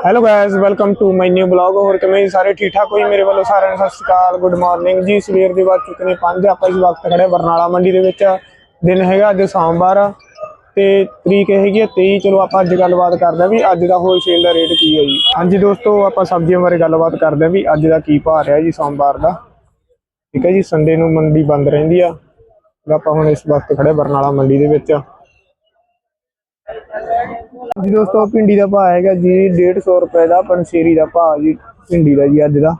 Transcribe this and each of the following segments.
Hello guys welcome to my new blog ਹੋਰ ਕਿਵੇਂ ਜੀ ਸਾਰੇ? ਠੀਕ ਠਾਕ ਹੋਈ ਮੇਰੇ ਵੱਲੋਂ ਸਾਰਿਆਂ ਨੂੰ ਸਤਿ ਸ਼੍ਰੀ ਅਕਾਲ। ਗੁੱਡ ਮਾਰਨਿੰਗ ਜੀ। ਸਵੇਰ ਦੇ ਵੱਜ ਚੁੱਕੇ ਨੇ 5 ਆਪਾਂ ਇਸ ਵਕਤ ਖੜੇ ਬਰਨਾਲਾ ਮੰਡੀ ਦੇ ਵਿੱਚ। ਦਿਨ ਹੈਗਾ ਅੱਜ ਸੋਮਵਾਰ। ਆ ਤੇ ਤਰੀਕ ਹੈਗੀ ਹੈ 23 ਚਲੋ ਆਪਾਂ ਅੱਜ ਗੱਲਬਾਤ ਕਰਦੇ ਹਾਂ ਵੀ ਅੱਜ ਦਾ ਹੋਲਸੇਲ ਦਾ ਰੇਟ ਕੀ ਹੈ ਜੀ। ਹਾਂਜੀ ਦੋਸਤੋ, ਆਪਾਂ ਸਬਜ਼ੀਆਂ ਬਾਰੇ ਗੱਲਬਾਤ ਕਰਦੇ ਹਾਂ ਵੀ ਅੱਜ ਦਾ ਕੀ ਭਾਅ ਰਿਹਾ ਜੀ ਸੋਮਵਾਰ ਦਾ। ਠੀਕ ਹੈ ਜੀ ਸੰਡੇ ਨੂੰ ਮੰਡੀ ਬੰਦ ਰਹਿੰਦੀ ਆ। ਆਪਾਂ ਹੁਣ ਇਸ ਵਕਤ ਖੜੇ ਬਰਨਾਲਾ ਮੰਡੀ ਦੇ ਵਿੱਚ। ਜੀ ਦੋਸਤੋ ਭਿੰਡੀ ਦਾ ਭਾਅ ਹੈਗਾ ਜੀ 150 ਰੁਪਏ ਦਾ ਪੰਸੇਰੀ ਦਾ ਭਾਅ ਜੀ, ਭਿੰਡੀ ਦਾ ਜੀ ਅੱਜ ਦਾ।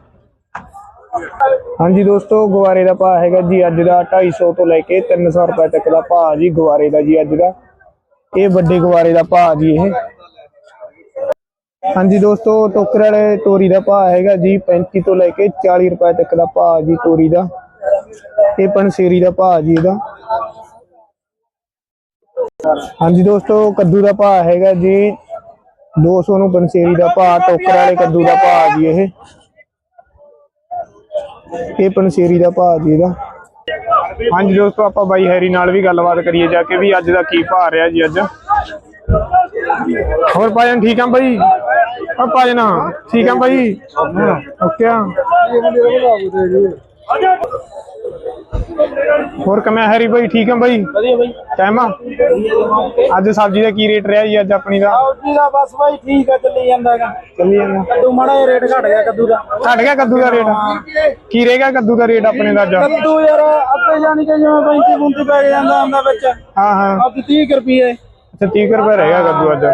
ਹਾਂਜੀ ਦੋਸਤੋ ਗਵਾਰੇ ਦਾ ਭਾਅ ਹੈਗਾ ਜੀ ਅੱਜ ਦਾ 250 ਤੋਂ ਲੈ ਕੇ 300 ਰੁਪਏ ਤੱਕ ਦਾ ਭਾਅ ਜੀ ਗਵਾਰੇ ਦਾ ਜੀ ਅੱਜ ਦਾ। ਇਹ ਵੱਡੇ ਗਵਾਰੇ ਦਾ ਭਾਅ ਜੀ ਇਹ। ਹਾਂਜੀ ਦੋਸਤੋ, ਟੋਕਰ ਵਾਲੇ ਤੋਰੀ ਦਾ ਭਾਅ ਹੈਗਾ ਜੀ 35 ਤੋਂ ਲੈ ਕੇ 40 ਰੁਪਏ ਤੱਕ ਦਾ ਭਾਅ ਜੀ ਤੋਰੀ ਦਾ। ਇਹ ਪੰਸੇਰੀ ਦਾ ਭਾਅ ਜੀ ਇਹਦਾ। ਹਾਂਜੀ ਦੋਸਤੋ, ਕੱਦੂ ਦਾ ਭਾਅ ਹੈਗਾ ਜੀ 200 ਨੂੰ ਪੰਸੇਰੀ ਦਾ ਭਾਅ, ਟੋਕਰ ਵਾਲੇ ਕੱਦੂ ਦਾ ਭਾਅ ਜੀ ਇਹ। ਇਹ ਪੰਸੇਰੀ ਦਾ ਭਾਅ ਜੀ ਇਹਦਾ। ਹਾਂਜੀ ਦੋਸਤੋ, ਆਪਾਂ ਬਾਈ ਹੈਰੀ ਨਾਲ ਵੀ ਗੱਲਬਾਤ ਕਰੀਏ ਜਾ ਕੇ ਵੀ ਅੱਜ ਦਾ ਕੀ ਭਾਅ ਰਿਹਾ ਜੀ ਅੱਜ। ਹੋਰ ਭਾਜਨ ਠੀਕ ਆ ਬਾਈ? ਹੋਰ ਭਾਜਨ ਠੀਕ ਆ ਬਾਈ? ਓਕੇ ਆ। ਹੋਰ ਕਮਿਆ ਹੈਰੀ ਬਾਈ? ਠੀਕ ਆ ਬਾਈ? ਵਧੀਆ ਬਾਈ। ਟਾਈਮ ਆ? ਅੱਜ ਸਬਜ਼ੀ ਦਾ ਕੀ ਰੇਟ ਰਿਹਾ ਜੀ ਅੱਜ ਆਪਣੀ ਦਾ? ਸਬਜ਼ੀ ਦਾ ਬਸ ਬਾਈ ਠੀਕ ਆ ਚੱਲੀ ਜਾਂਦਾ ਹੈਗਾ। ਚੱਲੀ ਜਾਂਦਾ। ਕੱਦੂ ਮਾੜਾ ਜਿਹਾ ਰੇਟ ਘਟ ਗਿਆ ਕੱਦੂ ਦਾ। ਘਟ ਗਿਆ ਕੱਦੂ ਦਾ ਰੇਟ ਕੀ ਰਹੇਗਾ ਕੱਦੂ ਦਾ ਰੇਟ ਆਪਣੇ ਦਾ ਅੱਜ? ਕੱਦੂ ਯਾਰ ਅੱਗੇ ਜਾਣੀ ਕਿ ਜਿਵੇਂ 35 35 ਪੈ ਜਾਂਦਾ ਹੁੰਦਾ ਵਿੱਚ। ਹਾਂ ਹਾਂ। ਅੱਜ 30 ਰੁਪਏ। ਅੱਛਾ 30 ਰੁਪਏ ਰਹੇਗਾ ਕੱਦੂ ਅੱਜ।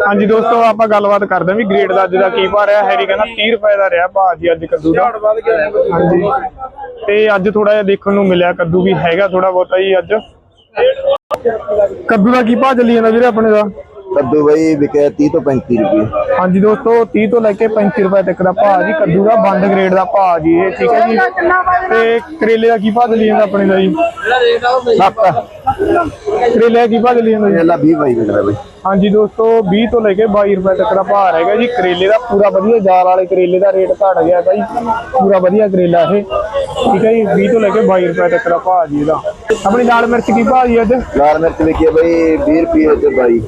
ਹਾਂਜੀ ਦੋਸਤੋ ਆਪਾਂ ਗੱਲਬਾਤ ਕਰਦੇ ਹਾਂ ਵੀ ਗ੍ਰੇਡ ਦਾ ਅੱਜ ਦਾ ਕੀ ਭਾਅ ਰਿਹਾ। ਹੈਰੀ ਕਹਿੰਦਾ 30 ਰੁਪਏ ਦਾ ਰਿਹਾ ਭਾਅ ਜੀ ਅੱਜ ਕੱਦੂ ਦਾ। ਗਿਆ ਹਾਂਜੀ। ਤੇ ਅੱਜ ਥੋੜਾ ਜਿਹਾ ਦੇਖਣ ਨੂੰ ਮਿਲਿਆ ਕੱਦੂ ਵੀ ਹੈਗਾ ਥੋੜਾ ਬਹੁਤਾ ਜੀ ਅੱਜ। ਕੱਦੂ ਦਾ ਕੀ ਭਾਅ ਚੱਲੀ ਜਾਂਦਾ ਵੀਰੇ ਆਪਣੇ ਦਾ? ਕੱਦੂ ਬਈ ਵਿਕਿਆ 30 ਤੋਂ 35 ਰੁਪਏ। ਹਾਂਜੀ ਦੋਸਤੋ 30 ਤੋਂ ਲੈ ਕੇ 35 ਰੁਪਏ ਤੱਕ ਦਾ ਭਾਅ ਜੀ ਕੱਦੂ ਦਾ ਬੰਦ ਗ੍ਰੇਡ ਦਾ ਭਾਅ ਜੀ ਇਹ ਠੀਕ ਹੈ ਜੀ? ਤੇ ਕਰੇਲੇ ਦਾ ਕੀ ਭਾਅ ਚੱਲੀ ਜਾਂਦਾ ਆਪਣੇ ਦਾ ਜੀ? ਸੱਤ। ਕਰੇਲੇ ਦਾ ਕੀ ਭਾਅ ਚੱਲੀ ਜਾਂਦਾ ਜੀ? ਇਹਲਾ 20 ਬਾਈ ਵਿਕਦਾ ਬਈ। ਹਾਂਜੀ ਦੋਸਤੋ 20 ਤੋਂ ਲੈ ਕੇ 22 ਰੁਪਏ ਤੱਕ ਦਾ ਭਾਅ ਹੈਗਾ ਜੀ। ਕਰੇਲੇ ਦਾ ਪੂਰਾ ਵਧੀਆ ਜਾਲ ਵਾਲੇ ਕਰੇਲੇ ਦਾ ਰੇਟ ਘਟ ਗਿਆ ਬਾਈ ਪੂਰਾ ਵਧੀਆ ਕਰੇਲਾ ਇਹ ਠੀਕ ਹੈ ਜੀ? 20 ਤੋਂ ਲੈ ਕੇ 22 ਰੁਪਏ ਤੱਕ ਦਾ ਭਾਅ ਜੀ ਇਹਦਾ। ਆਪਣੀ ਲਾਲ ਮਿਰਚ ਕੀ ਭਾਅ ਜੀ ਅੱਜ? ਲਾਲ ਮਿਰਚ ਵਿਕਿਆ ਬਈ 20 ਰੁਪਏ ਤੇ ਬਾਈ।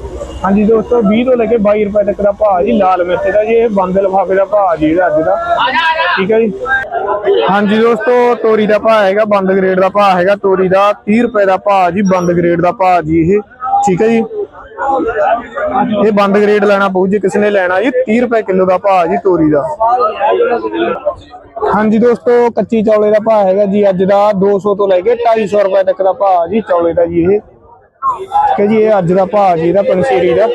ਹਾਂਜੀ ਦੋਸਤੋ 20 ਤੋਂ ਲੈ ਕੇ 22 ਰੁਪਏ ਤੱਕ ਦਾ ਭਾਅ ਜੀ ਲਾਲ ਮਿਰਚ ਦਾ ਜੀ ਇਹ ਬੰਦ ਲਫਾਫੇ ਦਾ ਭਾਅ ਜੀ ਇਹਦਾ ਅੱਜ ਦਾ। ਠੀਕ ਹੈ ਜੀ? ਹਾਂਜੀ ਦੋਸਤੋ ਤੋਰੀ ਦਾ ਭਾਅ ਹੈਗਾ ਬੰਦ ਗ੍ਰੇਡ ਦਾ ਭਾਅ ਹੈਗਾ ਤੋਰੀ ਦਾ 30 ਰੁਪਏ ਦਾ ਭਾਅ ਜੀ ਬੰਦ ਗ੍ਰੇਡ ਦਾ ਭਾਅ ਜੀ ਇਹ। ਠੀਕ ਹੈ ਜੀ? ਇਹ ਬੰਦ ਗ੍ਰੇਡ ਲੈਣਾ ਪਊ ਜੇ, ਕਿਸੇ ਨੇ ਲੈਣਾ ਜੀ 30 ਰੁਪਏ ਕਿਲੋ ਦਾ ਭਾਅ ਜੀ ਤੋਰੀ ਦਾ। ਹਾਂਜੀ ਦੋਸਤੋ, ਕੱਚੀ ਚੌਲੇ ਦਾ ਭਾਅ ਹੈਗਾ ਜੀ, ਅੱਜ ਦਾ 200 ਤੋਂ ਲੈ ਕੇ 250 ਰੁਪਏ ਤੱਕ ਦਾ ਭਾਅ ਜੀ, ਚੌਲੇ ਦਾ ਜੀ ਇਹ। ਠੀਕ ਹੈ ਜੀ, ਇਹ ਅੱਜ ਦਾ ਭਾਅ ਜੀ, ਇਹਦਾ ਪੰਸੇਰੀ ਦਾ।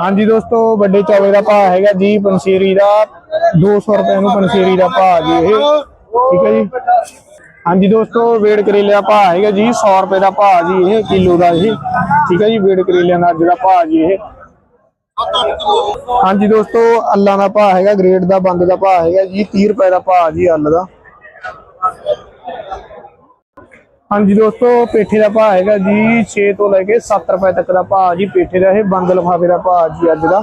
ਹਾਂਜੀ ਦੋਸਤੋ, ਵੱਡੇ ਚੌਲੇ ਦਾ ਭਾਅ ਹੈਗਾ ਜੀ ਪੰਸੇਰੀ ਦਾ 200 ਰੁਪਏ ਨੂੰ ਪੰਸੇਰੀ ਦਾ ਭਾਅ ਜੀ ਇਹ। ਠੀਕ ਹੈ ਜੀ? ਹਾਂਜੀ ਦੋਸਤੋ ਵੇੜ ਕਰੇਲੇ ਦਾ ਭਾਅ ਹੈਗਾ ਜੀ 100 ਰੁਪਏ ਦਾ ਭਾਅ ਜੀ ਇਹ, ਕਿਲੋ ਦਾ ਇਹ। ਠੀਕ ਹੈ ਜੀ ਵੇੜ ਕਰੇਲਿਆਂ ਦਾ ਅੱਜ ਦਾ ਭਾਅ ਜੀ ਇਹ। ਹਾਂਜੀ ਦੋਸਤੋ, ਅੱਲਾਂ ਦਾ ਭਾਅ ਹੈਗਾ, ਗ੍ਰੇਡ ਦਾ, ਬੰਦ ਦਾ ਭਾਅ ਹੈਗਾ ਜੀ 30 ਰੁਪਏ ਦਾ ਭਾਅ ਜੀ ਅੱਲ ਦਾ। ਹਾਂਜੀ ਦੋਸਤੋ, ਪੇਠੇ ਦਾ ਭਾਅ ਹੈਗਾ ਜੀ 6 ਤੋਂ ਲੈ ਕੇ 7 ਰੁਪਏ ਤੱਕ ਦਾ ਭਾਅ ਜੀ ਪੇਠੇ ਦਾ ਇਹ, ਬੰਦ ਲਫਾਫੇ ਦਾ ਭਾਅ ਜੀ ਅੱਜ ਦਾ।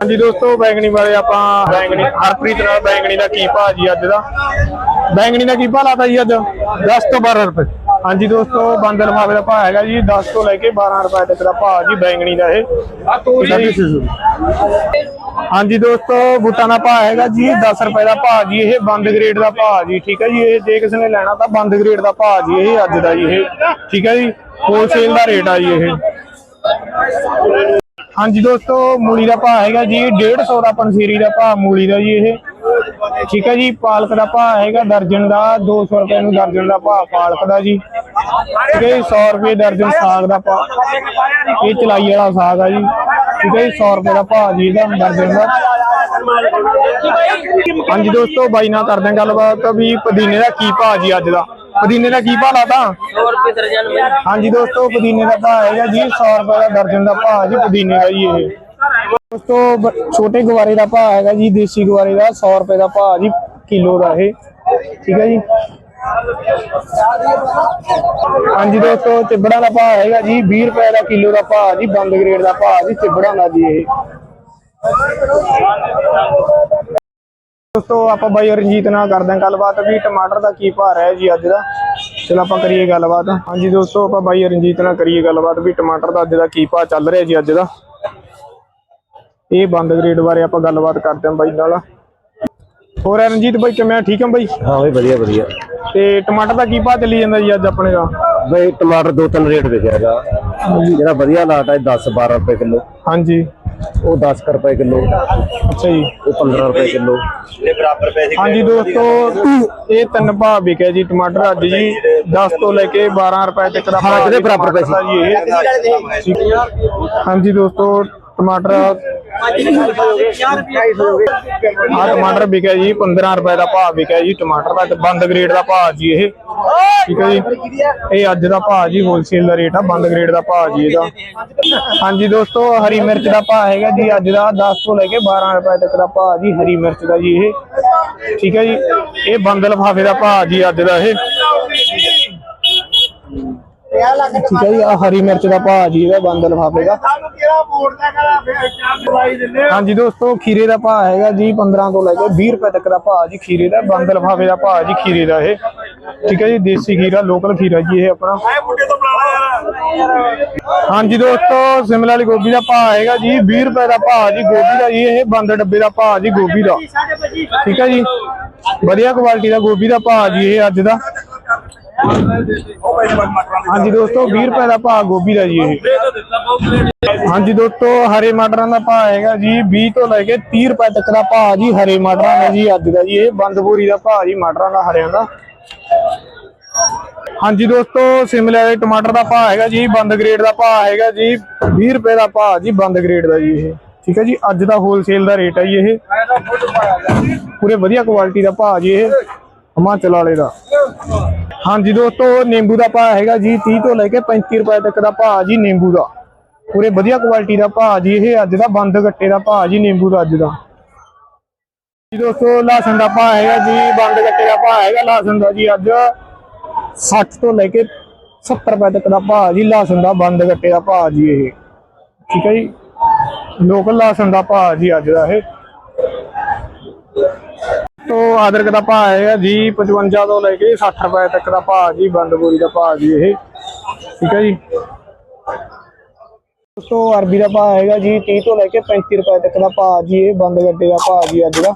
ਹਾਂਜੀ ਦੋਸਤੋ ਬੈਂਗਣੀ ਵਾਲੇ ਆਪਾਂ ਬੈਂਗਣੀ ਹਰਪ੍ਰੀਤ ਨਾਲ ਬੈਂਗਣੀ ਦਾ ਕੀ ਭਾਅ ਜੀ ਅੱਜ ਦਾ? ਬੈਂਗਣੀ ਦਾ ਕੀ ਭਾਅ ਲਾਤਾ ਜੀ ਅੱਜ? 10 ਤੋਂ 12 ਰੁਪਏ। ਹਾਂਜੀ ਦੋਸਤੋ ਬੰਦ ਲਫਾਫੇ ਦਾ ਭਾਅ ਹੈਗਾ ਜੀ 10 ਤੋਂ ਲੈ ਕੇ 12 ਰੁਪਏ ਤੱਕ ਦਾ ਭਾਅ ਜੀ ਬੈਂਗਣੀ ਦਾ ਇਹ। ਹਾਂਜੀ ਦੋਸਤੋ ਬੂਟਾਂ ਦਾ ਭਾਅ ਹੈਗਾ ਜੀ 10 ਰੁਪਏ ਦਾ ਭਾਅ ਜੀ ਇਹ ਬੰਦ ਗ੍ਰੇਡ ਦਾ ਭਾਅ ਜੀ ਠੀਕ ਹੈ ਜੀ? ਇਹ ਜੇ ਕਿਸੇ ਨੇ ਲੈਣਾ ਤਾਂ ਬੰਦ ਗ੍ਰੇਡ ਦਾ ਭਾਅ ਜੀ ਇਹ ਅੱਜ ਦਾ ਜੀ ਇਹ ਠੀਕ ਹੈ ਜੀ? ਹੋਲਸੇਲ ਦਾ ਰੇਟ ਆ ਜੀ ਇਹ। ਹਾਂਜੀ ਦੋਸਤੋ, ਮੂਲੀ ਦਾ ਭਾਅ ਹੈਗਾ ਜੀ 150 ਦਾ ਪੰਸੀਰੀ ਦਾ ਭਾਅ ਮੂਲੀ ਦਾ ਜੀ ਇਹ। ਠੀਕ ਹੈ ਜੀ, ਪਾਲਕ ਦਾ ਭਾਅ ਹੈਗਾ ਦਰਜਨ ਦਾ 200 ਰੁਪਏ ਨੂੰ ਦਰਜਨ ਦਾ ਭਾਅ ਪਾਲਕ ਦਾ ਜੀ। ਠੀਕ ਹੈ ਜੀ 100 ਰੁਪਏ ਦਰਜਨ ਸਾਗ ਦਾ ਭਾਅ। ਇਹ ਚਲਾਈ ਵਾਲਾ ਸਾਗ ਆ ਜੀ। ਠੀਕ ਹੈ ਜੀ 100 ਰੁਪਏ ਦਾ ਭਾਅ ਜੀ ਇਹਦਾ ਦਰਜਨ ਦਾ। ਹਾਂਜੀ ਦੋਸਤੋ, ਬਾਈ ਨਾਲ ਕਰਦੇ ਗੱਲਬਾਤ ਵੀ, ਪੁਦੀਨੇ ਦਾ ਕੀ ਭਾਅ ਜੀ ਅੱਜ ਦਾ? ਪੁਦੀਨੇ ਦਾ ਕੀ ਭਾਅ ਲਾਤਾ? 100 ਰੁਪਏ ਦਰਜਨ ਹਾਂਜੀ ਦੋਸਤੋ ਪੁਦੀਨੇ ਦਾ ਭਾਅ ਹੈਗਾ ਜੀ 100 ਰੁਪਏ ਦਾ ਦਰਜਨ ਦਾ ਭਾਅ ਜੀ ਪੁਦੀਨੇ ਦਾ ਜੀ ਇਹ। ਦੋਸਤੋ ਛੋਟੇ ਗੁਵਾਰੇ ਦਾ ਭਾਅ ਹੈਗਾ ਜੀ ਦੇਸੀ ਗੁਵਾਰੇ ਦਾ 100 ਰੁਪਏ ਦਾ ਭਾਅ ਜੀ ਕਿਲੋ ਦਾ ਇਹ। ਠੀਕ ਹੈ ਜੀ? ਹਾਂਜੀ ਦੋਸਤੋ ਚਿਬੜਾ ਦਾ ਭਾਅ ਹੈਗਾ ਜੀ 20 ਰੁਪਏ ਦਾ ਕਿਲੋ ਦਾ ਭਾਅ ਜੀ ਬੰਦ ਗ੍ਰੇਡ ਦਾ ਭਾਅ ਜੀ ਚਿਬੜਾ ਦਾ ਜੀ ਇਹ। ਦੋਸਤੋ ਆਪਾਂ ਬਾਈ ਰਣਜੀਤ ਨਾਲ ਕਰਦੇ ਹਾਂ ਗੱਲਬਾਤ। ਵੀ ਟਮਾਟਰ ਦਾ ਕੀ ਭਾਅ ਰਿਹਾ ਜੀ ਅੱਜ ਦਾ? ਚਲੋ ਆਪਾਂ ਕਰੀਏ ਗੱਲਬਾਤ। ਹਾਂਜੀ ਦੋਸਤੋ ਆਪਾਂ ਬਾਈ ਰਣਜੀਤ ਨਾਲ ਕਰੀਏ ਗੱਲਬਾਤ ਵੀ ਟਮਾਟਰ ਦਾ ਅੱਜ ਦਾ ਕੀ ਭਾਅ ਚੱਲ ਰਿਹਾ ਜੀ ਅੱਜ ਦਾ। ਇਹ ਬੰਦ ਗ੍ਰੇਡ ਬਾਰੇ ਆਪਾਂ ਗੱਲਬਾਤ ਕਰਦੇ ਹਾਂ ਬਾਈ ਨਾਲ। ਹੋਰ ਰਣਜੀਤ ਬਾਈ ਕਿਵੇਂ ਆ? ਠੀਕ ਆ ਬਾਈ? ਹਾਂ ਬਈ ਵਧੀਆ ਵਧੀਆ। ਤੇ ਟਮਾਟਰ ਦਾ ਕੀ ਭਾਅ ਚੱਲੀ ਜਾਂਦਾ ਜੀ ਅੱਜ ਆਪਣੇ ਦਾ? ਬਈ ਟਮਾਟਰ ਦੋ ਤਿੰਨ ਰੇਟ ਵਿਕਿਆ ਹੈਗਾ। ਜਿਹੜਾ ਵਧੀਆ ਲਾਟ ਹੈ 10 12 ਰੁਪਏ ਕਿਲੋ। ਹਾਂਜੀ। ਉਹ 10 ਕੁ ਰੁਪਏ ਕਿਲੋ। ਅੱਛਾ ਜੀ। ਉਹ 15 ਰੁਪਏ ਕਿਲੋ। ਇਹ ਬਰਾਬਰ ਪੈਸੇ ਹਾਂਜੀ ਦੋਸਤੋ ਇਹ ਤਿੰਨ ਭਾਅ ਵਿਕਿਆ ਜੀ ਟਮਾਟਰ ਅੱਜ ਜੀ। 10 ਤੋਂ ਲੈ ਕੇ 12 ਰੁਪਏ ਤੱਕ ਦਾ ਭਾਅ ਕਿਹਦੇ ਜੀ ਬਰਾਬਰ ਠੀਕ। ਹਾਂਜੀ ਦੋਸਤੋ ਟਮਾਟਰ ਆ ਟਮਾਟਰ ਵਿਕਿਆ ਜੀ 15 ਰੁਪਏ ਦਾ ਭਾਅ ਵਿਕਿਆ ਜੀ, ਟਮਾਟਰ ਦਾ ਤੇ ਬੰਦ ਗ੍ਰੇਡ ਦਾ ਭਾਅ ਜੀ ਇਹ। ਠੀਕ ਹੈ ਜੀ? ਇਹ ਅੱਜ ਦਾ ਭਾਅ ਜੀ ਹੋਲਸੇਲ ਦਾ ਰੇਟ ਆ, ਬੰਦ ਗ੍ਰੇਡ ਦਾ ਭਾਅ ਜੀ ਇਹਦਾ। ਹਾਂਜੀ ਦੋਸਤੋ, ਹਰੀ ਮਿਰਚ ਦਾ ਭਾਅ ਹੈਗਾ ਜੀ, ਅੱਜ ਦਾ 10 ਤੋਂ ਲੈ ਕੇ 12 ਰੁਪਏ ਤੱਕ ਦਾ ਭਾਅ ਜੀ, ਹਰੀ ਮਿਰਚ ਦਾ ਜੀ ਇਹ। ਠੀਕ ਹੈ ਜੀ? ਇਹ ਬੰਦ ਲਫਾਫੇ ਦਾ ਭਾਅ ਜੀ ਅੱਜ ਦਾ ਇਹ। ਠੀਕ ਹੈ ਜੀ ਆ ਹਰੀ ਮਿਰਚ ਦਾ ਭਾਅ ਜੀ ਇਹਦਾ ਬੰਦ ਲਫਾਫੇ ਦਾ ਹਾਂਜੀ ਦੋਸਤੋ ਖੀਰੇ ਦਾ ਭਾਅ ਹੈਗਾ ਜੀ 15 ਤੋਂ ਲੈ ਕੇ 20 ਰੁਪਏ ਤੱਕ ਦਾ ਭਾਅ ਜੀ ਖੀਰੇ ਦਾ ਬੰਦ ਲਫਾਫੇ ਦਾ ਭਾਅ ਜੀ ਖੀਰੇ ਦਾ ਇਹ। ਠੀਕ ਹੈ ਜੀ ਦੇਸੀ ਖੀਰਾ ਲੋਕਲ ਖੀਰਾ ਜੀ ਇਹ ਆਪਣਾ। ਹਾਂਜੀ ਦੋਸਤੋ ਸਿਮਲਾ ਵਾਲੀ ਗੋਭੀ ਦਾ ਭਾਅ ਹੈਗਾ ਜੀ 20 ਰੁਪਏ ਦਾ ਭਾਅ ਜੀ ਗੋਭੀ ਦਾ ਜੀ ਇਹ ਬੰਦ ਡੱਬੇ ਦਾ ਭਾਅ ਜੀ ਗੋਭੀ ਦਾ। ਠੀਕ ਹੈ ਜੀ ਵਧੀਆ ਕੁਆਲਿਟੀ ਦਾ ਗੋਭੀ ਦਾ ਭਾਅ ਜੀ ਇਹ ਅੱਜ ਦਾ। ਹਾਂਜੀ ਦੋਸਤੋ 20 ਰੁਪਏ ਦਾ ਭਾਅ ਗੋਭੀ ਦਾ ਜੀ ਇਹ। ਹਾਂਜੀ ਦੋਸਤੋ, ਹਰੇ ਮਟਰਾਂ ਦਾ ਭਾਅ ਹੈਗਾ ਜੀ 20 ਤੋਂ ਲੈ ਕੇ 30 ਰੁਪਏ ਤੱਕ ਦਾ ਭਾਅ ਜੀ ਹਰੇ ਮਟਰਾਂ ਦਾ ਜੀ, ਅੱਜ ਦਾ ਜੀ ਇਹ ਬੰਦ ਦਾ ਭਾਅ ਜੀ ਮਟਰਾਂ ਦਾ, ਹਰਿਆਂ ਦਾ। ਹਾਂਜੀ ਦੋਸਤੋ, ਸਿਮਲੇ ਵਾਲੇ ਟਮਾਟਰ ਦਾ ਭਾਅ ਹੈਗਾ ਜੀ, ਬੰਦ ਗ੍ਰੇਡ ਦਾ ਭਾਅ ਹੈਗਾ ਜੀ 20 ਰੁਪਏ ਦਾ ਭਾਅ ਜੀ ਬੰਦ ਗ੍ਰੇਡ ਦਾ ਜੀ ਇਹ। ਠੀਕ ਹੈ ਜੀ, ਅੱਜ ਦਾ ਹੋਲਸੇਲ ਦਾ ਰੇਟ ਹੈ ਜੀ ਇਹ। ਪੂਰੇ ਵਧੀਆ ਕੁਆਲਿਟੀ ਦਾ ਭਾਅ ਜੀ ਇਹ, ਹਿਮਾਚਲ ਵਾਲੇ ਦਾ। ਹਾਂਜੀ ਦੋਸਤੋ, ਨਿੰਬੂ ਦਾ ਭਾਅ ਹੈਗਾ ਜੀ 30 ਤੋਂ ਲੈ ਕੇ 35 ਰੁਪਏ ਤੱਕ ਦਾ ਭਾਅ ਜੀ ਨਿੰਬੂ ਦਾ। ਪੂਰੇ ਵਧੀਆ ਕੁਆਲਿਟੀ ਦਾ ਭਾਅ ਜੀ ਇਹ ਅੱਜ ਦਾ ਬੰਦ ਗੱਟੇ ਦਾ ਭਾਅ ਜੀ ਨਿੰਬੂ ਦਾ ਅੱਜ ਦਾ। ਜੀ ਦੋਸਤੋ, ਲਸਣ ਦਾ ਭਾਅ ਹੈਗਾ ਜੀ, ਬੰਦ ਗੱਟੇ ਦਾ ਭਾਅ ਹੈਗਾ ਲਸਣ ਦਾ ਜੀ ਅੱਜ। 60 ਤੋਂ ਲੈ ਕੇ 70 ਰੁਪਏ ਤੱਕ ਦਾ ਭਾਅ ਜੀ ਲਸਣ ਦਾ ਬੰਦ ਗੱਟੇ ਦਾ ਭਾਅ ਜੀ ਇਹ। ਠੀਕ ਹੈ ਜੀ? ਲੋਕਲ ਲਸਣ ਦਾ ਭਾਅ ਜੀ ਅੱਜ ਦਾ ਇਹ। ਅਦਰਕ ਦਾ ਭਾਅ ਹੈਗਾ ਜੀ 55 ਤੋਂ ਲੈ ਕੇ 60 ਰੁਪਏ ਤੱਕ ਦਾ ਭਾਅ ਜੀ ਬੰਦ ਬੋਰੀ ਦਾ ਭਾਅ ਜੀ ਇਹ। ਠੀਕ ਹੈ ਜੀ? ਦੋਸਤੋ, ਅਰਬੀ ਦਾ ਭਾਅ ਹੈਗਾ ਜੀ 30 ਤੋਂ ਲੈ ਕੇ 35 ਰੁਪਏ ਤੱਕ ਦਾ ਭਾਅ ਜੀ ਇਹ ਬੰਦ ਗੱਡੇ ਦਾ ਭਾਅ ਜੀ ਅੱਜ ਦਾ।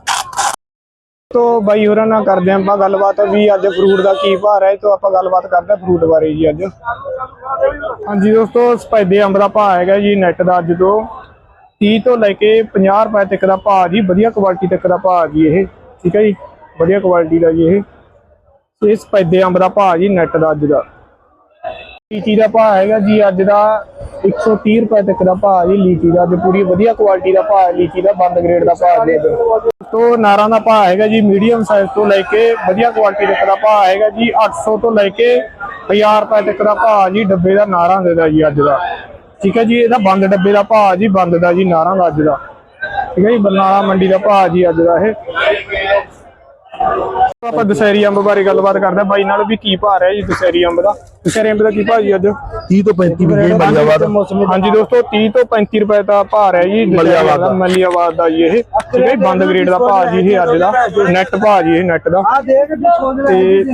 ਤੋ ਬਾਈ ਹੋਰਾਂ ਨਾਲ ਕਰਦੇ ਹਾਂ ਆਪਾਂ ਗੱਲਬਾਤ ਵੀ, ਅੱਜ ਫਰੂਟ ਦਾ ਕੀ ਭਾਅ ਹੈ ਤੋ ਆਪਾਂ ਗੱਲਬਾਤ ਕਰਦੇ ਹਾਂ ਫਰੂਟ ਬਾਰੇ ਜੀ ਅੱਜ। ਹਾਂਜੀ ਦੋਸਤੋ, ਸਪੈਦੇ ਅੰਬ ਦਾ ਭਾਅ ਹੈਗਾ ਜੀ ਨੈਟ ਦਾ ਅੱਜ ਤੋਂ। 30 ਤੋਂ ਲੈ ਕੇ 50 ਰੁਪਏ ਤੱਕ ਦਾ ਭਾਅ ਜੀ, ਵਧੀਆ ਕੁਆਲਿਟੀ ਤੱਕ ਦਾ ਭਾਅ ਜੀ ਇਹ। ਠੀਕ ਹੈ ਜੀ? ਵਧੀਆ ਕੁਆਲਿਟੀ ਦਾ ਜੀ ਇਹ ਇਹ ਸਪੈਦੇ ਅੰਬ ਦਾ ਭਾਅ ਜੀ ਨੈਟ ਦਾ ਅੱਜ ਦਾ ਲੀਚੀ ਦਾ ਭਾਅ ਹੈਗਾ ਜੀ ਅੱਜ ਦਾ 130 ਰੁਪਏ ਤੱਕ ਦਾ ਭਾਅ ਜੀ ਲੀਚੀ ਦਾ ਅੱਜ ਪੂਰੀ ਵਧੀਆ ਕੁਆਲਿਟੀ ਦਾ ਭਾਅ ਲੀਚੀ ਦਾ ਬੰਦ ਗ੍ਰੇਡ ਦਾ ਭਾਅ ਜੀ ਤੋਂ ਨਾਰਾਂ ਦਾ ਭਾਅ ਹੈਗਾ ਜੀ ਮੀਡੀਅਮ ਸਾਈਜ਼ ਤੋਂ ਲੈ ਕੇ ਵਧੀਆ ਕੁਆਲਿਟੀ ਤੱਕ ਦਾ ਭਾਅ ਹੈਗਾ ਜੀ 800 ਤੋਂ ਲੈ ਕੇ 1000 ਰੁਪਏ ਤੱਕ ਦਾ ਭਾਅ ਜੀ ਡੱਬੇ ਦਾ ਨਾਰਾਂ ਦੇ ਦਾ ਜੀ ਅੱਜ ਦਾ ਠੀਕ ਹੈ ਜੀ ਇਹਦਾ ਬੰਦ ਡੱਬੇ ਦਾ ਭਾਅ ਜੀ ਬੰਦ ਦਾ ਜੀ ਨਾਰਾਂ ਦਾ ਅੱਜ ਦਾ ਠੀਕ ਹੈ ਜੀ ਬਰਨਾਲਾ ਮੰਡੀ ਦਾ ਭਾਅ ਜੀ ਅੱਜ ਦਾ ਇਹ ਆਪਾਂ ਦਸ਼ਹਿਰੀ ਅੰਬ ਬਾਰੇ ਗੱਲਬਾਤ ਕਰਦੇ ਹਾਂ। ਬਾਈ ਨਾਲ ਵੀ ਕੀ ਭਾਅ ਰਿਹਾ ਜੀ ਦਸ਼ਹਿਰੀ ਅੰਬ ਦਾ? ਦਸ਼ਹਿਰੀ ਅੰਬ ਦਾ ਕੀ ਭਾਅ ਜੀ ਅੱਜ? 30 ਤੋਂ 35 ਰੁਪਏ ਮਲਿਆਬਾਦ। ਹਾਂਜੀ ਦੋਸਤੋ 30 ਤੋਂ 35 ਰੁਪਏ ਦਾ ਭਾਅ ਰਿਹਾ ਜੀ ਮਲਿਆਬਾਦ ਦਾ। ਮਲਿਆਬਾਦ ਦਾ ਜੀ ਇਹ। ਠੀਕ ਹੈ ਜੀ, ਬੰਦ ਗ੍ਰੇਡ ਦਾ ਭਾਅ ਜੀ ਇਹ ਅੱਜ ਦਾ। ਨੈਟ ਭਾਅ ਜੀ ਇਹ ਨੈਟ ਦਾ। ਆ ਤੇ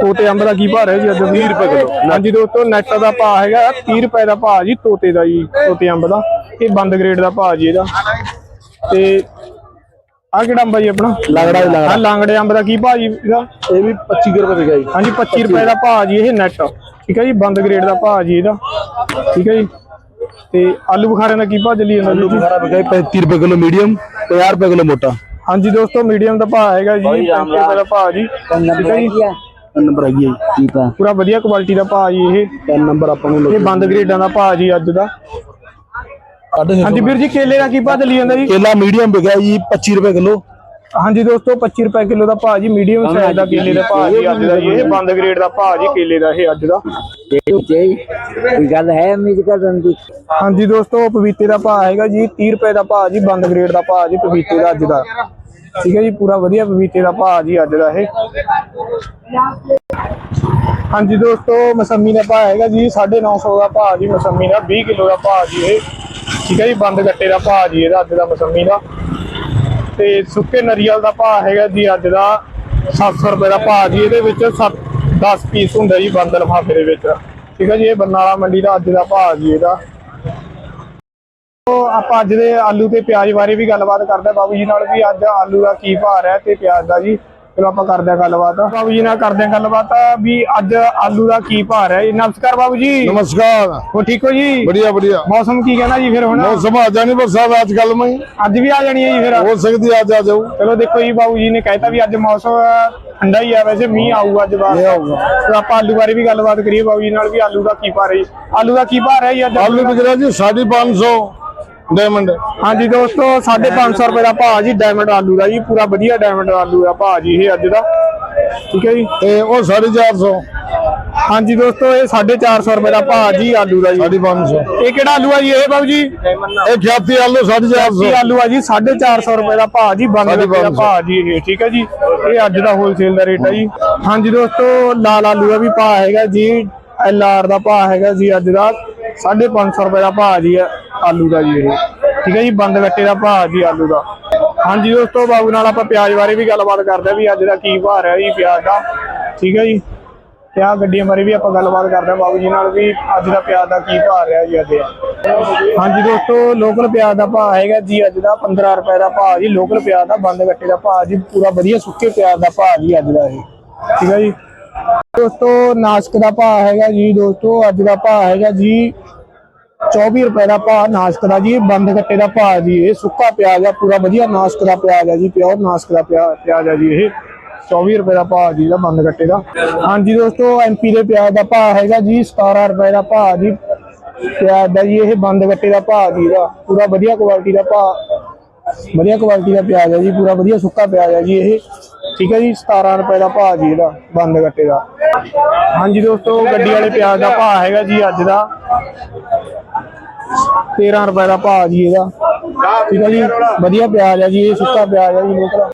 ਤੋਤੇ ਅੰਬ ਦਾ ਕੀ ਭਾਅ ਰਿਹਾ ਜੀ ਅੱਜ? 20 ਰੁਪਏ ਕਿਲੋ। ਹਾਂਜੀ ਦੋਸਤੋ ਨੈਟ ਦਾ ਭਾਅ ਹੈਗਾ 30 ਰੁਪਏ ਦਾ ਭਾਅ ਜੀ ਤੋਤੇ ਦਾ ਜੀ ਤੋਤੇ ਅੰਬ ਦਾ। ਇਹ ਬੰਦ ਗ੍ਰੇਡ ਦਾ ਭਾਅ ਜੀ ਇਹਦਾ। ਤੇ ਆ ਕਿਹੜਾ ਅੰਬ ਆ ਜੀ ਆਪਣਾ? ਲੰਗੜਾ ਹੀ ਲੰਗੜਾ। ਆਹ ਲਾਂਗੜੇ ਅੰਬ ਦਾ ਕੀ ਭਾਅ ਜੀ ਇਹਦਾ? ਇਹ ਵੀ 25 ਰੁਪਏ ਵਿਕਿਆ ਜੀ। ਹਾਂਜੀ 25 ਰੁਪਏ ਦਾ ਭਾਅ ਜੀ ਇਹ ਨੈਟ ਠੀਕ ਹੈ ਜੀ ਬੰਦ ਗ੍ਰੇਡ ਦਾ ਭਾਅ ਜੀ ਇਹਦਾ। ਠੀਕ ਹੈ ਜੀ। ਤੇ ਆਲੂ ਬੁਖਾਰੇ ਦਾ ਕੀ ਭਾਅ ਚੱਲੀ ਜਾਂਦਾ ਜੀ? ਸਾਰਾ ਵਿਕਿਆ ਜੀ 35 ਰੁਪਏ ਕਿਲੋ ਮੀਡੀਅਮ 50 ਰੁਪਏ ਕਿਲੋ ਮੋਟਾ। ਹਾਂਜੀ ਦੋਸਤੋ ਮੀਡੀਅਮ ਦਾ ਭਾਅ ਹੈਗਾ ਜੀ 35 ਰੁਪਏ ਦਾ ਭਾਅ ਜੀ। ਠੀਕ ਹੈ ਜੀ। ਨੰਬਰ ਆਈ ਹੈ ਠੀਕ ਆ ਪੂਰਾ ਵਧੀਆ ਕੁਆਲਿਟੀ ਦਾ ਭਾਅ ਜੀ ਇਹ। ਤਿੰਨ ਨੰਬਰ ਆਪਾਂ ਨੂੰ ਇਹ ਬੰਦ ਗ੍ਰੇਡਾਂ ਦਾ ਭਾਅ ਜੀ ਅੱਜ ਦਾ। ਹਾਂਜੀ ਵੀਰ ਜੀ ਕੇਲੇ ਦਾ ਕੀ ਭਾਅ ਚੱਲੀ ਜਾਂਦਾ ਜੀ? ਕੇਲਾ ਮੀਡੀਅਮ ਵਿਕਿਆ ਜੀ 25 ਰੁਪਏ ਕਿਲੋ। ਹਾਂਜੀ ਦੋਸਤੋ 25 ਰੁਪਏ ਕਿਲੋ ਦਾ ਭਾਅ ਜੀ ਮੀਡੀਅਮ ਸਾਈਜ਼ ਦਾ ਕੇਲੇ ਦਾ ਭਾਅ ਜੀ ਅੱਜ ਦਾ ਜੀ। ਇਹ ਬੰਦ ਗ੍ਰੇਡ ਦਾ ਭਾਅ ਜੀ ਕੇਲੇ ਦਾ ਇਹ ਅੱਜ ਦਾ। ਕੋਈ ਗੱਲ ਹੈ ਉਮੀਦ ਕਰਨ ਦੀ ਹਾਂਜੀ ਦੋਸਤੋ ਪਪੀਤੇ ਦਾ ਭਾਅ ਹੈਗਾ ਜੀ 30 ਰੁਪਏ ਦਾ ਭਾਅ ਜੀ ਬੰਦ ਗ੍ਰੇਡ ਦਾ ਭਾਅ ਜੀ ਪਪੀਤੇ ਦਾ ਅੱਜ ਦਾ। ਠੀਕ ਹੈ ਜੀ ਪੂਰਾ ਵਧੀਆ ਪਪੀਤੇ ਦਾ ਭਾਅ ਜੀ ਅੱਜ ਦਾ ਇਹ। ਹਾਂਜੀ ਦੋਸਤੋ ਮਸੰਮੀ ਦਾ ਭਾਅ ਹੈਗਾ ਜੀ 950 ਦਾ ਭਾਅ ਜੀ ਮਸੰਮੀ ਦਾ 20 ਕਿਲੋ ਦਾ ਭਾਅ ਜੀ ਇਹ। ਠੀਕ ਹੈ ਜੀ, ਬੰਦ ਗੱਟੇ ਦਾ ਭਾਅ ਜੀ ਇਹਦਾ, ਅੱਜ ਦਾ ਮਸੰਮੀ ਦਾ। ਤੇ ਸੁੱਕੇ ਨਰੀਅਲ ਦਾ ਭਾਅ ਹੈਗਾ ਜੀ, ਅੱਜ ਦਾ 700 ਰੁਪਏ ਦਾ ਭਾਅ ਜੀ, ਇਹਦੇ ਵਿੱਚ 7 10 ਪੀਸ ਹੁੰਦਾ ਜੀ ਬੰਦ ਲਿਫਾਫੇ ਦੇ ਵਿੱਚ। ਠੀਕ ਹੈ ਜੀ, ਇਹ ਬਰਨਾਲਾ ਮੰਡੀ ਦਾ ਅੱਜ ਦਾ ਭਾਅ ਜੀ ਇਹਦਾ। ਉਹ ਆਪਾਂ ਅੱਜ ਦੇ ਆਲੂ ਤੇ ਪਿਆਜ਼ ਬਾਰੇ ਵੀ ਗੱਲਬਾਤ ਕਰਦੇ ਹਾਂ। ਬਾਬੂ ਜੀ ਨਾਲ ਵੀ ਅੱਜ ਆਲੂ ਦਾ ਕੀ ਭਾਅ ਹੈ ਤੇ ਪਿਆਜ਼ ਦਾ ਜੀ। ਚਲੋ ਆਪਾਂ ਕਰਦੇ ਆ ਗੱਲਬਾਤ। ਬਾਬੂ ਜੀ ਨਾਲ ਕਰਦੇ ਆ ਗੱਲਬਾਤ। ਵੀ ਅੱਜ ਆਲੂ ਦਾ ਕੀ ਭਾਰ ਹੈ ਨਮਸਕਾਰ ਬਾਬੂ ਜੀ। ਨਮਸਕਾਰ। ਹੋ ਠੀਕ ਹੋ ਜੀ? ਵਧੀਆ ਵਧੀਆ। ਮੌਸਮ ਕੀ ਕਹਿੰਦਾ ਜੀ ਫਿਰ ਹੁਣ? ਮੌਸਮ ਆ ਜਾਣੀ ਬਰਸਾਤ ਅੱਜ ਕੱਲ ਮੈਂ ਅੱਜ ਵੀ ਆ ਜਾਣੀ ਹੈ ਜੀ ਫਿਰ? ਹੋ ਸਕਦੀ ਅੱਜ ਆ ਜਾਊ। ਚਲੋ ਦੇਖੋ ਜੀ ਬਾਬੂ ਜੀ ਨੇ ਕਹਿਤਾ ਵੀ ਅੱਜ ਮੌਸਮ ਠੰਡਾ ਹੀ ਆ ਵੈਸੇ ਮੀਂਹ ਆਊਗਾ ਅੱਜ ਬਾਅਦ ਇਹ ਆਊਗਾ। ਤੇ ਆਪਾਂ ਆਲੂ ਬਾਰੇ ਵੀ ਗੱਲਬਾਤ ਕਰੀਏ ਬਾਬੂ ਜੀ ਨਾਲ ਵੀ ਆਲੂ ਦਾ ਕੀ ਭਾਰ ਹੈ ਜੀ? ਆਲੂ ਦਾ ਕੀ ਭਾਰ ਹੈ ਜੀ ਅੱਜ? ਆਲੂ ਵਿਕਦਾ ਜੀ 550 ਡਾਇਮੰਡ ਹਾਂਜੀ ਦੋਸਤੋ 550 ਰੁਪਏ ਦਾ ਭਾਅ ਜੀ ਡਾਇਮੰਡ ਆਲੂ ਦਾ ਜੀ ਪੂਰਾ ਵਧੀਆ ਡਾਇਮੰਡ ਆਲੂ ਦਾ ਭਾਅ ਜੀ ਇਹ ਅੱਜ ਦਾ। ਠੀਕ ਹੈ ਜੀ? ਤੇ ਉਹ 450 ਹਾਂਜੀ ਦੋਸਤੋ ਇਹ 450 ਰੁਪਏ ਦਾ ਭਾਅ ਜੀ ਆਲੂ ਦਾ ਜੀ। 550 ਇਹ ਕਿਹੜਾ ਆਲੂ ਆ ਜੀ ਇਹ ਬਾਬੂ ਜੀ? ਇਹ ਖਿਆਤੀ ਆਲੂ 450 ਆਲੂ ਆ ਜੀ 450 ਰੁਪਏ ਦਾ ਭਾਅ ਜੀ 500 ਦਾ ਭਾਅ ਜੀ ਇਹ ਠੀਕ ਹੈ ਜੀ? ਇਹ ਅੱਜ ਦਾ ਹੋਲਸੇਲ ਦਾ ਰੇਟ ਆ ਜੀ। ਹਾਂਜੀ ਦੋਸਤੋ ਲਾਲ ਆਲੂ ਦਾ ਵੀ ਭਾਅ ਹੈਗਾ ਜੀ ਐਲ ਆਰ ਦਾ ਭਾਅ ਹੈਗਾ ਜੀ ਅੱਜ ਦਾ 550 ਰੁਪਏ ਦਾ ਭਾਅ ਜੀ ਆ। ਆਲੂ ਦਾ ਜੀ ਇਹ। ਠੀਕ ਹੈ ਜੀ, ਬੰਦ ਗੱਟੇ ਦਾ ਭਾਅ ਜੀ ਆਲੂ ਦਾ। ਹਾਂਜੀ ਦੋਸਤੋ ਬਾਬੂ ਨਾਲ ਆਪਾਂ ਪਿਆਜ਼ ਬਾਰੇ ਵੀ ਗੱਲਬਾਤ ਕਰਦੇ ਹਾਂ ਵੀ ਅੱਜ ਦਾ ਕੀ ਭਾਅ ਰਿਹਾ ਜੀ ਪਿਆਜ਼ ਦਾ। ਠੀਕ ਹੈ ਜੀ, ਤੇ ਆਹ ਗੱਡੀਆਂ ਬਾਰੇ ਵੀ ਆਪਾਂ ਗੱਲਬਾਤ ਕਰਦੇ ਹਾਂ ਬਾਬੂ ਜੀ ਨਾਲ ਵੀ ਅੱਜ ਦਾ ਪਿਆਜ਼ ਦਾ ਕੀ ਭਾਅ ਰਿਹਾ ਜੀ ਅੱਜ ਹਾਂਜੀ ਦੋਸਤੋ ਲੋਕਲ ਪਿਆਜ਼ ਦਾ ਭਾਅ ਹੈਗਾ ਜੀ ਅੱਜ ਦਾ 15 ਰੁਪਏ ਦਾ ਭਾਅ ਜੀ। ਲੋਕਲ ਪਿਆਜ਼ ਦਾ, ਬੰਦ ਗੱਟੇ ਦਾ ਭਾਅ ਜੀ, ਪੂਰਾ ਵਧੀਆ ਸੁੱਕੇ ਪਿਆਜ਼ ਦਾ ਭਾਅ ਜੀ ਅੱਜ ਦਾ ਇਹ। ਠੀਕ ਹੈ ਜੀ। ਦੋਸਤੋ, ਨਾਸ਼ਕ ਦਾ ਭਾਅ ਹੈਗਾ ਜੀ ਦੋਸਤੋ, ਅੱਜ ਦਾ ਭਾਅ ਹੈਗਾ ਜੀ 24 ਰੁਪਏ ਦਾ ਭਾਅ ਨਾਸ਼ਕ ਦਾ ਜੀ, ਬੰਦ ਗੱਟੇ ਦਾ ਭਾਅ ਜੀ ਇਹ, ਸੁੱਕਾ ਪਿਆਜ਼ ਆ ਪੂਰਾ ਵਧੀਆ ਨਾਸ਼ਕ ਦਾ ਪਿਆਜ਼ ਆ ਜੀ ਪਿਓਰ ਨਾਸ਼ਕ ਦਾ ਪਿਆਜ਼ ਆ ਜੀ ਇਹ। 24 ਰੁਪਏ ਦਾ ਭਾਅ ਜੀ ਦਾ, ਬੰਦ ਗੱਟੇ ਦਾ। ਹਾਂਜੀ ਦੋਸਤੋ ਐਮਪੀ ਦੇ ਪਿਆਜ਼ ਦਾ ਭਾਅ ਹੈਗਾ ਜੀ 17 ਰੁਪਏ ਦਾ ਭਾਅ ਜੀ। ਪਿਆਜ਼ ਦਾ ਜੀ ਇਹ, ਬੰਦ ਗੱਟੇ ਦਾ ਭਾਅ ਜੀ ਦਾ, ਪੂਰਾ ਵਧੀਆ ਕੁਆਲਿਟੀ ਦਾ ਭਾਅ। ਵਧੀਆ ਕੁਆਲਿਟੀ ਦਾ ਪਿਆਜ਼ ਹੈ ਜੀ, ਪੂਰਾ ਵਧੀਆ ਸੁੱਕਾ ਪਿਆਜ਼ ਹੈ ਜੀ ਇਹ। ਠੀਕ ਹੈ ਜੀ 17 ਰੁਪਏ ਦਾ ਭਾਅ ਜੀ ਇਹਦਾ, ਬੰਦ ਗੱਟੇ ਦਾ। ਹਾਂਜੀ ਦੋਸਤੋ, ਗੱਡੀ ਵਾਲੇ ਪਿਆਜ਼ ਦਾ ਭਾਅ ਹੈਗਾ ਜੀ ਅੱਜ ਦਾ। 13 ਰੁਪਏ ਦਾ ਭਾਅ ਜੀ ਇਹਦਾ। ਠੀਕ ਹੈ ਜੀ, ਵਧੀਆ ਪਿਆਜ਼ ਹੈ ਜੀ, ਇਹ ਸੁੱਕਾ ਪਿਆਜ਼ ਹੈ ਜੀ ਲੋਕਲ